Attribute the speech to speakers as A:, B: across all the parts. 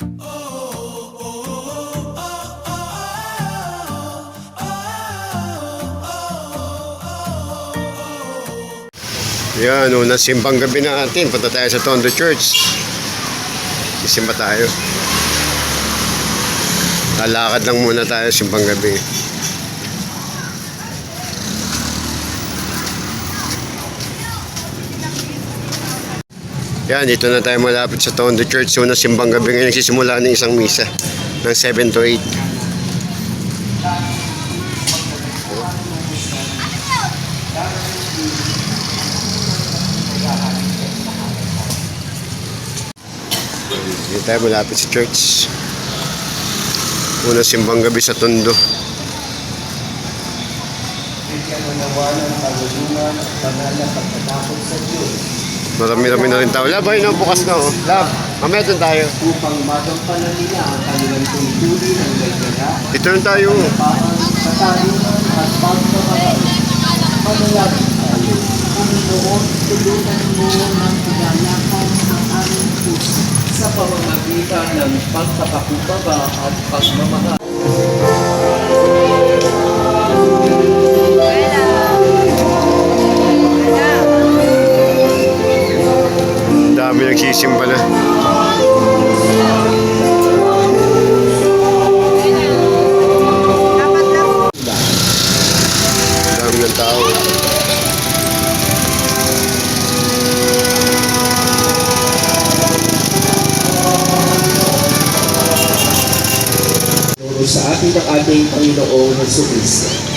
A: Yan, una simbang gabi natin. Punta tayo sa Tondo Church. Isimba tayo. Lalakad lang muna tayo simbang gabi. Yan, dito na tayo malapit sa Tondo Church. Una simbang gabi ngayon nagsisimula ng isang misa ng 7 to 8. Dito tayo malapit sa church. Una simbang gabi sa Tondo.
B: Nawa ng pagulungan at banal na pagkatakot sa Diyos
A: Marami-rami na rin tao. Lab, ayun, oh, bukas na oh. Lab, mamaya doon tayo.
B: upang magampanan nila ang kanilang tungkulin ng may gana,
A: Dito lang tayo.
B: katarungan at pagmamahal. Manalangin tayo. Panginoon, tulungan mo ng kagalakan ang aming puso sa pamamagitan ng pagkakakumbaba at pagmamahal.
A: Dami nagsisimba na. Dami ng tao.
B: Sa atin ng ating Panginoong Heso Kristo.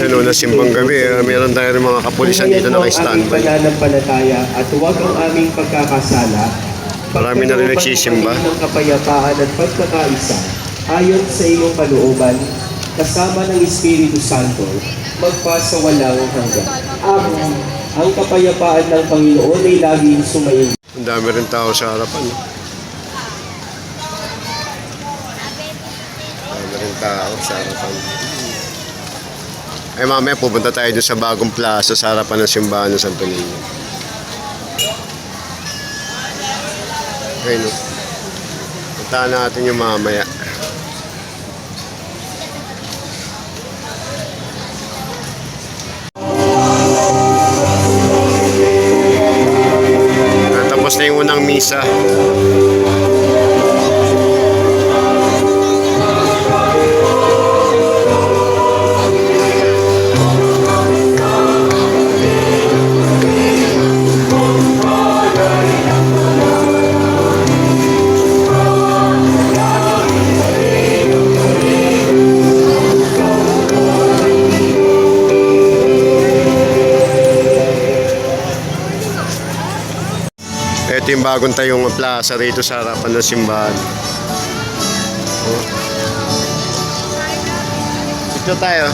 A: Yan una simbang gabi. ah, Meron tayo mga kapulisan dito na
B: Ang
A: standby.
B: pananampalataya at huwag ang aming pagkakasala.
A: Marami na rin nagsisimba.
B: ng kapayapaan at pagkakaisa ayon sa iyong kalooban kasama ng Espiritu Santo magpasa walang hanggan. Amen. Ang kapayapaan ng Panginoon ay laging sumayin.
A: Ang dami rin tao sa harapan. Ang dami rin tao sa harapan. Ay mamaya pupunta tayo doon sa bagong plaza sa harapan ng simbahan ng Santo Niño. Ayun. no? Puntahan natin yung mamaya. Tapos na yung unang misa. Yung bagong tayong plaza rito sa harapan ng simbahan. Oh. Ito tayo.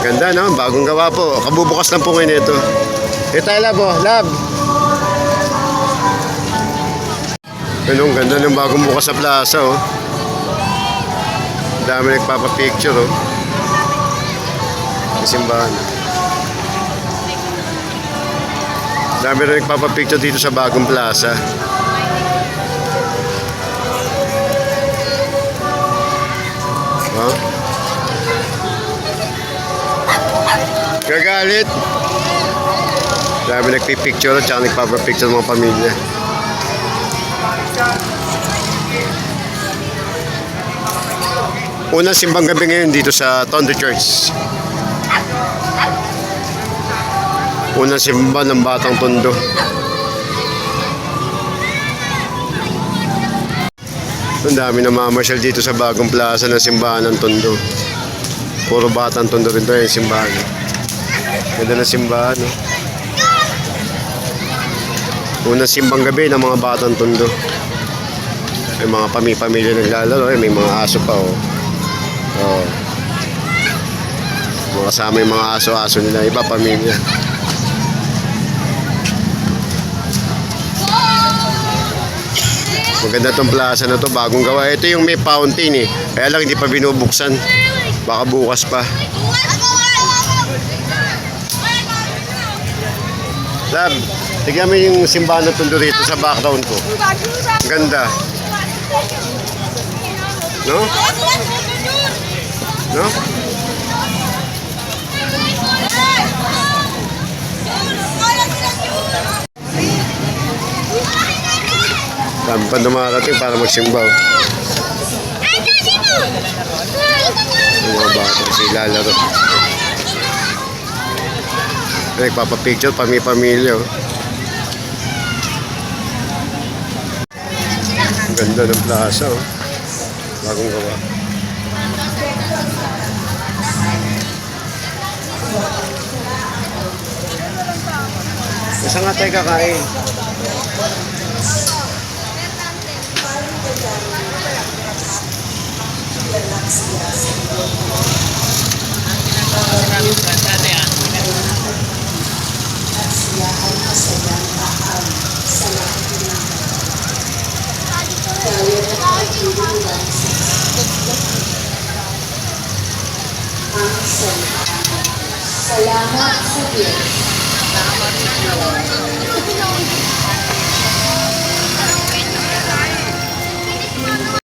A: Ganda no? Bagong gawa po. Kabubukas lang po ngayon ito. Ito tayo lab oh. Lab. Ano, ang ganda ng bagong bukas sa plaza oh. Dami nagpapapicture oh. Simbahan. Dami rin nagpapapicture dito sa bagong plaza. Gagalit. Dami nagpipicture at saka nagpapapicture ng mga pamilya. Unang simbang gabi ngayon dito sa Tondo Church. Unang simba ng Batang Tondo. Ang dami na mamasyal dito sa bagong plaza ng simbahan ng Tondo. Puro Batang Tondo rin to yung simbahan. Ganda na simbahan. No? Unang simbang gabi ng mga Batang Tondo. May mga pami-pamilya naglalaro. Eh, may mga aso pa, oh. Oh. Kasama yung mga aso-aso nila. Iba, pamilya. Maganda tong plaza na to, bagong gawa. Ito yung may fountain eh. Kaya lang hindi pa binubuksan. Baka bukas pa. Lab, tignan mo yung simbahan na tondo rito sa background ko. Ganda. No? No? Dami pa dumarating para magsimba. oh. Yung mga bata kasi lalaro. Nagpapapicture, pami-pamilya. Oh. Ang ganda ng plaza. Oh. Bagong gawa. Isa nga tayo kakain.
C: Salamat sa Diyos.